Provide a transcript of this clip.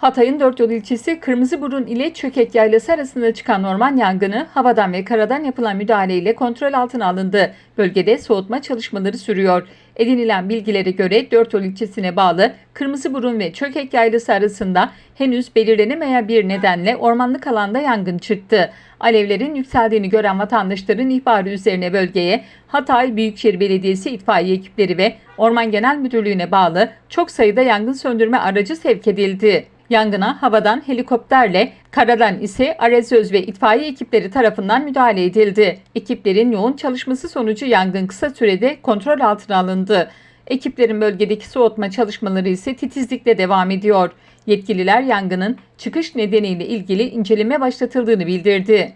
Hatay'ın dört yol ilçesi Kırmızıburun ile Çökek Yaylası arasında çıkan orman yangını havadan ve karadan yapılan müdahaleyle kontrol altına alındı. Bölgede soğutma çalışmaları sürüyor. Edinilen bilgilere göre dört yol ilçesine bağlı Kırmızıburun ve Çökek Yaylası arasında henüz belirlenemeyen bir nedenle ormanlık alanda yangın çıktı. Alevlerin yükseldiğini gören vatandaşların ihbarı üzerine bölgeye Hatay Büyükşehir Belediyesi itfaiye ekipleri ve Orman Genel Müdürlüğü'ne bağlı çok sayıda yangın söndürme aracı sevk edildi. Yangına havadan helikopterle, karadan ise Arezöz ve itfaiye ekipleri tarafından müdahale edildi. Ekiplerin yoğun çalışması sonucu yangın kısa sürede kontrol altına alındı. Ekiplerin bölgedeki soğutma çalışmaları ise titizlikle devam ediyor. Yetkililer yangının çıkış nedeniyle ilgili inceleme başlatıldığını bildirdi.